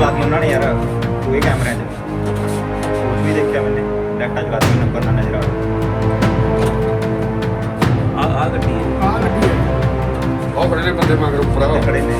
ਚਲਾਤੀ ਉਹਨਾਂ ਨੇ ਯਾਰ ਕੋਈ ਕੈਮਰਿਆਂ 'ਚ ਕੁਝ ਵੀ ਦੇਖਿਆ ਮੈਨੇ। ਡਾਟਾ ਚਲਾਤੀ ਨੰਬਰ ਨਾ ਨਜ਼ਰ ਆ ਆ ਆ ਗੱਡੀ ਆ ਗੱਡੀ ਉਹ ਖੜੇ ਨੇ ਬੰਦੇ ਮਗਰ ਉੱਪਰ ਆ। ਖੜੇ ਨੇ।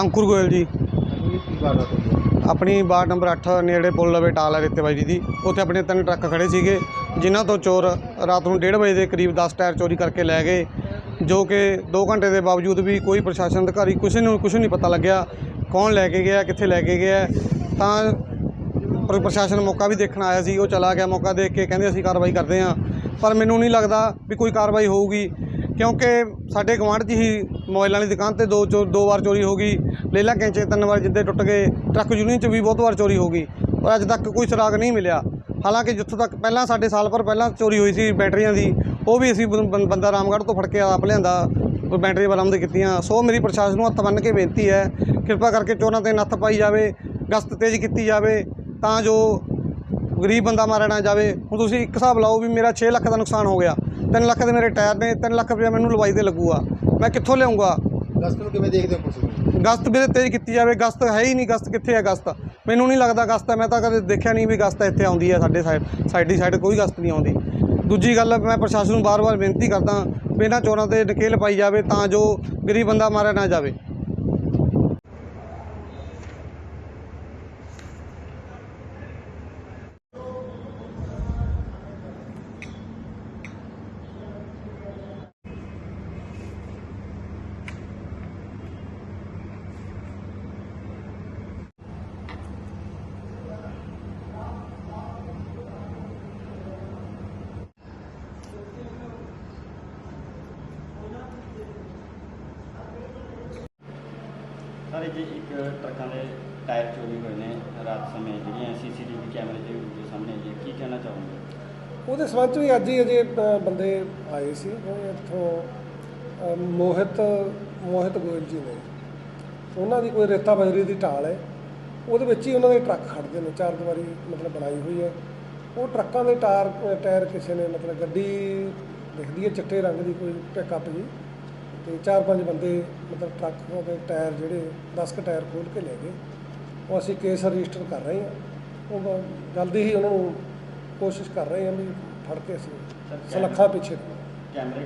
ਅੰਕੁਰ ਗੋਇਲ ਜੀ। ਆਪਣੀ ਵਾਰਡ ਨੰਬਰ 8 ਨੇੜੇ ਪੁਲ ਲਵੇ ਟਾਲ ਹੈ ਰੇਤੇਬਾਜੀ ਦੀ। ਉੱਥੇ ਆਪਣੇ ਤਿੰਨ ਟਰੱਕ ਖੜੇ ਸੀਗੇ ਜਿਨ੍ਹਾਂ ਤੋਂ ਚੋਰ ਰਾਤ ਨੂੰ 1:30 ਵਜੇ ਦੇ ਕਰੀਬ 10 ਟਾਇਰ ਚੋਰੀ ਕਰਕੇ ਲੈ ਗਏ ਜੋ ਕਿ 2 ਘੰਟੇ ਦੇ ਬਾਵਜੂਦ ਵੀ ਕੋਈ ਪ੍ਰਸ਼ਾਸਨ ਅਧਿਕਾਰੀ ਕਿਸੇ ਨੂੰ ਕੁਝ ਨਹੀਂ ਪਤਾ ਲੱਗਿਆ ਕੌਣ ਲੈ ਕੇ ਗਿਆ ਕਿੱਥੇ ਲੈ ਕੇ ਗਿਆ। ਤਾਂ ਪਰ ਪ੍ਰਸ਼ਾਸਨ ਮੌਕਾ ਵੀ ਦੇਖਣ ਆਇਆ ਸੀ ਉਹ ਚਲਾ ਗਿਆ ਮੌਕਾ ਦੇਖ ਕੇ ਕਹਿੰਦੇ ਅਸੀਂ ਕਾਰਵਾਈ ਕਰਦੇ ਹਾਂ। ਪਰ ਮੈਨੂੰ ਨਹੀਂ ਲੱਗਦਾ ਵੀ ਕੋਈ ਕਾਰਵਾਈ ਹੋਊਗੀ। ਕਿਉਂਕਿ ਸਾਡੇ ਗਵਾਂਢ 'ਚ ਹੀ ਮੋਬਾਈਲਾਂ ਵਾਲੀ ਦੁਕਾਨ ਤੇ ਦੋ ਚੋ ਦੋ ਵਾਰ ਚੋਰੀ ਹੋ ਗਈ। ਲੇਲਾ ਕੈਂਚੇ ਤਿੰਨ ਵਾਰ ਜਿੱਦੇ ਟੁੱਟ ਗਏ। ਟਰੱਕ ਯੂਨੀਅਨ 'ਚ ਵੀ ਬਹੁਤ ਵਾਰ ਚੋਰੀ ਹੋ ਗਈ। ਪਰ ਅੱਜ ਤੱਕ ਕੋਈ ਸੁਰਾਗ ਨਹੀਂ ਮਿਲਿਆ। ਹਾਲਾਂਕਿ ਜਿੱਥੋਂ ਤੱਕ ਪਹਿਲਾਂ ਸਾਡੇ ਸਾਲ ਭਰ ਪਹਿਲਾਂ ਚੋਰੀ ਹੋਈ ਸੀ ਬੈਟਰੀਆਂ ਦੀ, ਉਹ ਵੀ ਅਸੀਂ ਬੰਦਾ ਰਾਮਗੜ੍ਹ ਤੋਂ ਫੜ ਕੇ ਆਪ ਲਿਆਂਦਾ, ਉਹ ਬੈਟਰੀ ਬਰਾਮਦ ਕੀਤੀਆਂ। ਸੋ ਮੇਰੀ ਪ੍ਰਸ਼ਾਸਨ ਨੂੰ ਹੱਥ ਬੰਨ੍ਹ ਕੇ ਬੇਨਤੀ ਹੈ, ਕਿਰਪਾ ਕਰਕੇ ਚੋਰਾਂ ਤੇ ਨੱਥ ਪਾਈ ਜਾਵੇ, ਗਸ਼ਤ ਤੇਜ਼ ਕੀਤੀ ਜਾਵੇ, ਤਾਂ ਜੋ ਗਰੀਬ ਬੰਦਾ ਮਾਰਿਆ ਨਾ ਜਾਵੇ। ਹੁਣ ਤੁਸੀਂ ਇੱਕ ਹਿਸਾਬ ਲਾਓ ਵੀ ਮੇਰਾ 6 ਲੱਖ ਦਾ ਨੁਕਸਾਨ ਹੋ ਗਿਆ। 3 ਲੱਖ ਦੇ ਮੇਰੇ ਟਾਇਰ ਨੇ 3 ਲੱਖ ਰੁਪਏ ਮੈਨੂੰ ਲਵਾਈ ਤੇ ਲੱਗੂਗਾ ਮੈਂ ਕਿੱਥੋਂ ਲਿਆਉਂਗਾ? ਗਸਤ ਨੂੰ ਕਿਵੇਂ ਦੇਖਦੇ ਹੋ ਨੂੰ? ਗਸਤ ਵੀ ਤੇਜ਼ ਕੀਤੀ ਜਾਵੇ ਗਸਤ ਹੈ ਹੀ ਨਹੀਂ ਗਸਤ ਕਿੱਥੇ ਹੈ ਗਸਤ? ਮੈਨੂੰ ਨਹੀਂ ਲੱਗਦਾ ਗਸਤ ਹੈ ਮੈਂ ਤਾਂ ਕਦੇ ਦੇਖਿਆ ਨਹੀਂ ਵੀ ਗਸਤ ਇੱਥੇ ਆਉਂਦੀ ਹੈ ਸਾਡੇ ਸਾਈਡ ਸਾਈਡ ਦੀ ਸਾਈਡ ਕੋਈ ਗਸਤ ਨਹੀਂ ਆਉਂਦੀ। ਦੂਜੀ ਗੱਲ ਮੈਂ ਪ੍ਰਸ਼ਾਸਨ ਨੂੰ ਬਾਰ-ਬਾਰ ਬੇਨਤੀ ਕਰਦਾ ਵੀ ਇਹਨਾਂ ਚੋਰਾਂ ਤੇ ਨਕੇਲ ਪਾਈ ਜਾਵੇ ਤਾਂ ਜੋ ਗਰੀਬ ਬੰਦਾ ਮਾਰਿਆ ਨਾ ਜਾਵੇ। ਸਾਰੇ ਜੀ ਇੱਕ ਟਰੱਕਾਂ ਦੇ ਟਾਇਰ ਚੋਰੀ ਹੋਏ ਨੇ ਰਾਤ ਸਮੇਂ ਜਿਹੜੀਆਂ ਸੀਸੀਟੀਵੀ ਕੈਮਰੇ ਦੇ ਵਿੱਚ ਸਾਹਮਣੇ ਆਈ ਹੈ ਕੀ ਕਹਿਣਾ ਚਾਹੋਗੇ? ਉਹਦੇ ਸੰਬੰਧ 'ਚ ਵੀ ਅੱਜ ਹੀ ਅਜੇ ਅ, ਬੰਦੇ ਆਏ ਸੀ। ਉਹ ਇੱਥੋਂ ਅ, ਮੋਹਿਤ ਮੋਹਿਤ ਗੋਇਲ ਜੀ ਨੇ। ਉਹਨਾਂ ਦੀ ਕੋਈ ਰੇਤਾ ਬਜਰੀ ਦੀ ਢਾਲ ਹੈ। ਉਹਦੇ ਵਿੱਚ ਹੀ ਉਹਨਾਂ ਦੇ ਟਰੱਕ ਖੜਦੇ ਨੇ ਚਾਰ ਦੀਵਾਰੀ ਮਤਲਬ ਬਣਾਈ ਹੋਈ ਹੈ। ਉਹ ਟਰੱਕਾਂ ਦੇ ਟਾਇਰ ਟਾਇਰ ਕਿਸੇ ਨੇ ਮਤਲਬ ਗੱਡੀ ਦਿਖਦੀ ਹੈ ਚਿੱਟੇ ਰੰਗ ਦੀ ਕੋਈ ਪਿਕਅਪ ਜੀ। ਤੇ ਚਾਰ ਪੰਜ ਬੰਦੇ ਮਤਲਬ ਟਰੱਕ ਦੇ ਟਾਇਰ ਜਿਹੜੇ 10 ਕੁ ਟਾਇਰ ਖੋਲ ਕੇ ਲੈ ਗਏ। ਉਹ ਅਸੀਂ ਕੇਸ ਰਜਿਸਟਰ ਕਰ ਰਹੇ ਹਾਂ। ਉਹ ਜਲਦੀ ਹੀ ਉਹਨਾਂ ਨੂੰ ਕੋਸ਼ਿਸ਼ ਕਰ ਰਹੇ ਹਾਂ ਵੀ ਫੜ ਕੇ ਅਸੀਂ ਸਲੱਖਾ ਪਿੱਛੇ। ਕੈਮਰੇ